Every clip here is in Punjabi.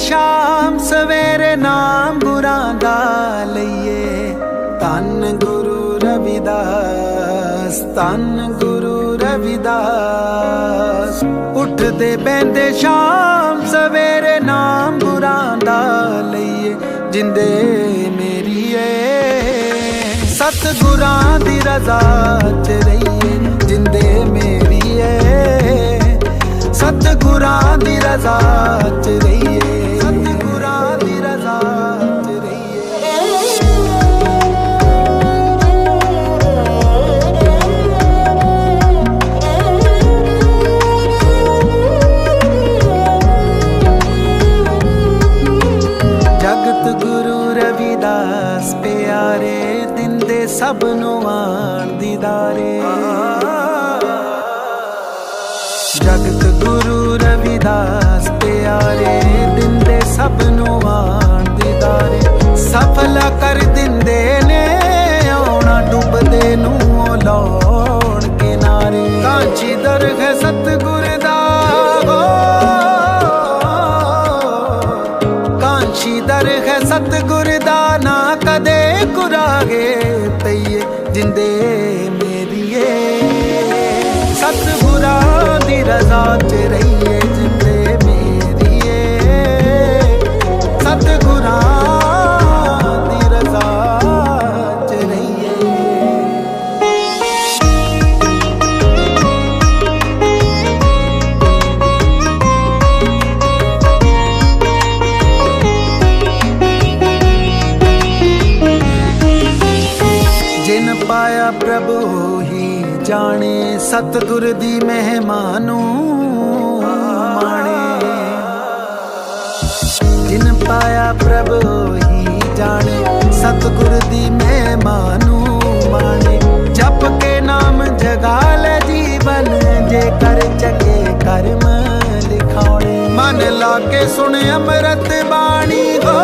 ਸ਼ਾਮ ਸਵੇਰੇ ਨਾਮ ਗੁਰਾਂ ਦਾ ਲਈਏ। ਤਨ ਗੁਰੂ ਰਵਿਦਾਸ ਤਨ ਗੁਰੂ ਰਵਿਦਾਸ। ਉੱਠਦੇ ਬੈੰਦੇ ਸ਼ਾਮ ਸਵੇਰੇ ਨਾਮ ਗੁਰਾਂ ਦਾ ਲਈਏ, ਜਿੰਦੇ ਮੇਰੀਏ ਸਤਿਗੁਰਾਂ ਦੀ ਰਜ਼ਾ ਚ ਰਹੀਏ, ਜਿੰਦੇ ਮੇਰੀਏ ਸਤਿਗੁਰਾਂ ਦੀ ਰਜ਼ਾ ਚ ਰਹੀਏ। ਸਭ ਨੂੰ ਆਣ ਦੀਦਾਰੇ ਸਫਲ ਕਰ ਦਿੰਦੇ ਨੇ, ਆਉਣਾ ਡੁੱਬਦੇ ਨੂੰ ਉਹ ਕਿਨਾਰੇ। ਕਾਂਚੀ ਦਰਗਹ ਸਤਿਗੁਰ ਦਾ ਹੋ। ਕਾਂਸ਼ੀ ਦਰਗਹ ਸਤਿਗੁਰ ਦਾ ਨਾ ਕਦੇ ਕੁਰਾਗੇ ਤਈਏ ਜਿੰਦੇ ਮੇਰੀਏ। ਸਤਿਗੁਰਾਂ ਦੀ ਰਜ਼ਾ ਚ ਸਤਿਗੁਰ ਦੀ ਮਹਿਮਾ ਨੂੰ ਮਾਣੇ। ਜਿਨ ਪਾਇਆ ਪ੍ਰਭੂ ਹੀ ਜਾਣੇ, ਸਤਿਗੁਰ ਦੀ ਮਹਿਮਾ ਨੂੰ ਮਾਣੇ। ਜਪ ਕੇ ਨਾਮ ਜਗਾ ਲੈ ਜੀਵਨ, ਜੇ ਕਰ ਚੰਗੇ ਕਰਮ ਲਿਖਾਉਣੇ। ਮਨ ਲਾ ਕੇ ਸੁਣ ਅੰਮ੍ਰਿਤ ਬਾਣੀ ਹੋ।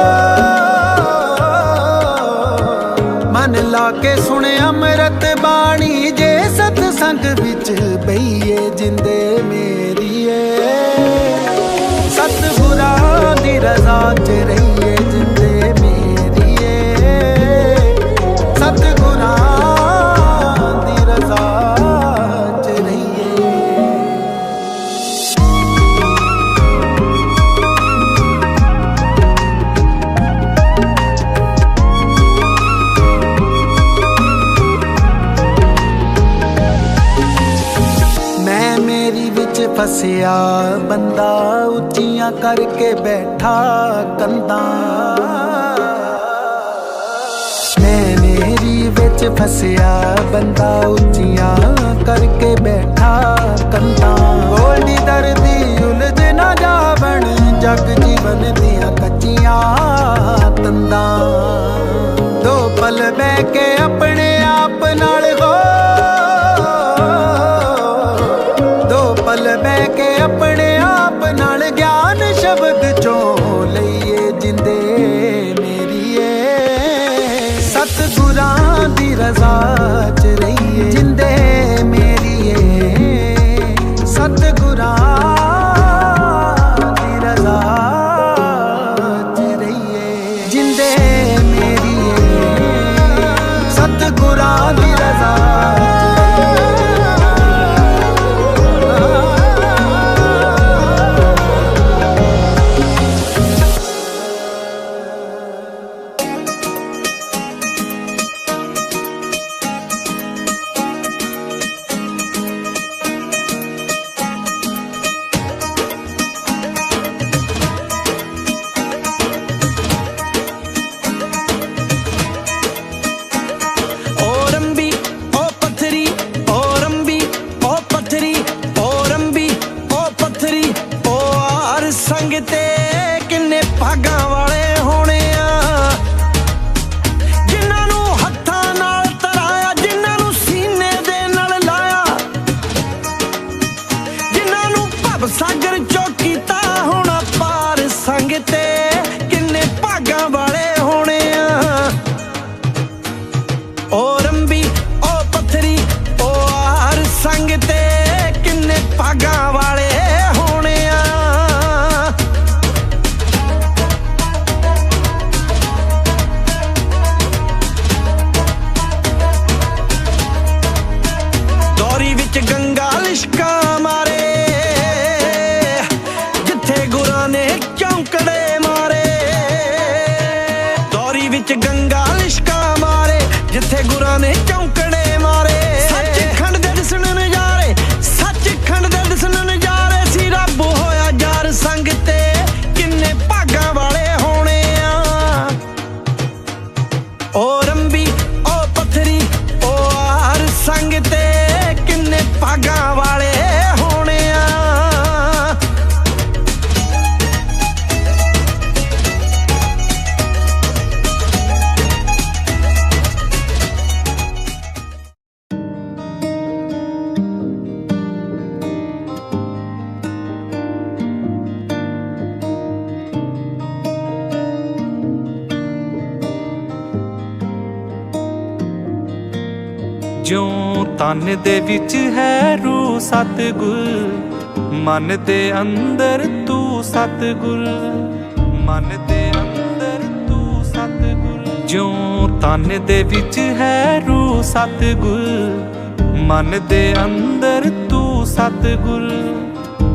ਮਨ ਲਾ ਕੇ ਸੁਣ ਅੰਮ੍ਰਿਤ ਬਾਣੀ, ਜੇ ਸਤ ਸੰਗ ਵਿੱਚ ਬਈਏ ਜਿੰਦੇ ਮੇਰੀਏ। ਸਤਿਗੁਰਾਂ ਦੀ ਰਜ਼ਾ ਚ ਰਹੀ ਫਸਿਆ, ਬੰਦਾ ਉੱਚੀਆਂ ਕਰਕੇ ਬੈਠਾ ਕੰਦਾ ਮੈਂ ਮੇਰੀ ਵਿੱਚ ਫਸਿਆ, ਬੰਦਾ ਉੱਚੀਆਂ ਕਰਕੇ ਬੈਠਾ ਕੰਦਾ शब्द поговорим. ਜਿਉ ਤਨ ਦੇ ਵਿੱਚ ਹੈ ਰੂ ਸਤਿਗੁਰ, ਮਨ ਦੇ ਅੰਦਰ ਤੂੰ ਸਤਿਗੁਰ, ਮਨ ਦੇ ਅੰਦਰ ਤੂੰ ਸਤਿਗੁਰ। ਜਿਉ ਤਨ ਦੇ ਵਿੱਚ ਹੈ ਰੂ ਸਤਿਗੁਰ, ਮਨ ਦੇ ਅੰਦਰ ਤੂੰ ਸਤਿਗੁਰ।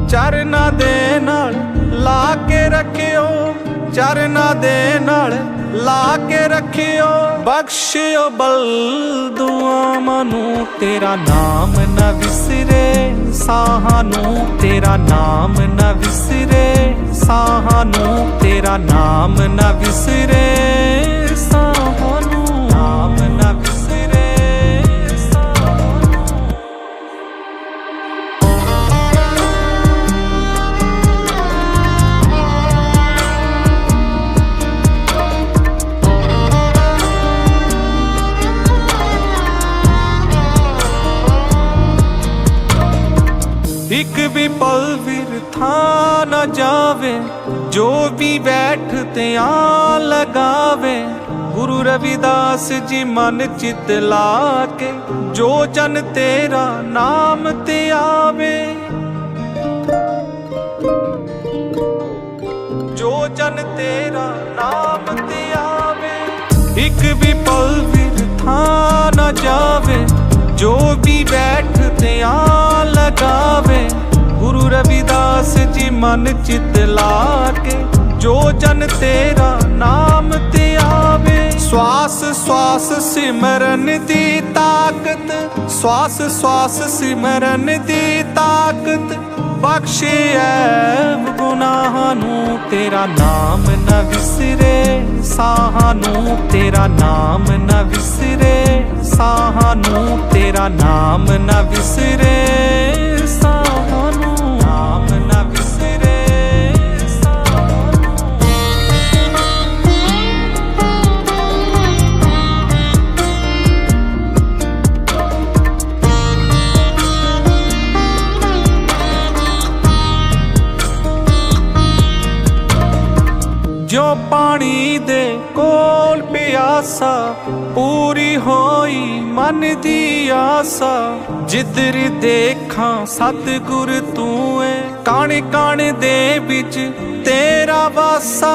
ਚਰਨਾਂ ਦੇ ਨਾਲ ਲਾ ਕੇ ਰੱਖਿਓ ਚਰਨਾਂ ਦੇ ਨਾਲ ਲਾ ਕੇ ਰੱਖਿਓ। ਬਖਸ਼ਿਓ ਬਲ ਦੁਆਵਾਂ ਨੂੰ ਤੇਰਾ ਨਾਮ ਨਾ ਵਿਸਰੇ। ਸਾਹਾਂ ਨੂੰ ਤੇਰਾ ਨਾਮ ਨਾ ਵਿਸਰੇ। ਸਾਹਾਂ ਨੂੰ ਤੇਰਾ ਨਾਮ ਨਾ ਵਿਸਰੇ। ਵੀ ਪਲ ਵਿਰਥਾ ਨਾ ਜਾਵੇ, ਜੋ ਵੀ ਬੈਠ ਤੇ ਆ ਲਗਾਵੇ। ਗੁਰੂ ਰਵਿਦਾਸ ਜੀ ਮਨ ਚਿਤ ਲਾ ਕੇ ਜੋ ਜਨ ਤੇਰਾ ਨਾਮ ਤੇ ਆਵੇ। ਜੋ ਜਨ ਤੇਰਾ ਨਾਮ ਤੇ ਆਵੇ। ਇੱਕ ਵੀ ਪਲ ਵਿਰਥਾ ਨਾ ਜਾਵੇ, ਜੋ ਵੀ ਬੈਠ ਤੇ ਆ ਲਗਾਵੇ। ਰਵਿਦਾਸ ਜੀ ਮਨ ਚਿਤ ਲਾ ਕੇ ਜੋ ਜਨ ਤੇਰਾ ਨਾਮ ਤੇ ਆਵੇ। ਸਵਾਸ ਸਵਾਸ ਸਿਮਰਨ ਦੀ ਤਾਕਤ, ਸਵਾਸ ਸਵਾਸ ਸਿਮਰਨ ਦੀ ਤਾਕਤ। ਬਖਸ਼ੇ ਐਬ ਗੁਨਾਹਾਂ ਨੂੰ ਤੇਰਾ ਨਾਮ ਨਾ ਵਿਸਰੇ, ਸਾਹਾਂ ਨੂੰ ਤੇਰਾ ਨਾਮ ਨਾ ਵਿਸਰੇ, ਸਾਹਾਂ ਨੂੰ ਤੇਰਾ ਨਾਮ ਨਾ ਵਿਸਰੇ। ਪੂਰੀ ਹੋਈ ਮਨ ਦੀ ਆਸਾ। ਜਿੱਧਰ ਦੇਖਾਂ ਸਤਿਗੁਰ ਤੂੰ ਏ ਕਣ ਕਣ ਦੇ ਵਿੱਚ ਤੇਰਾ ਵਾਸਾ।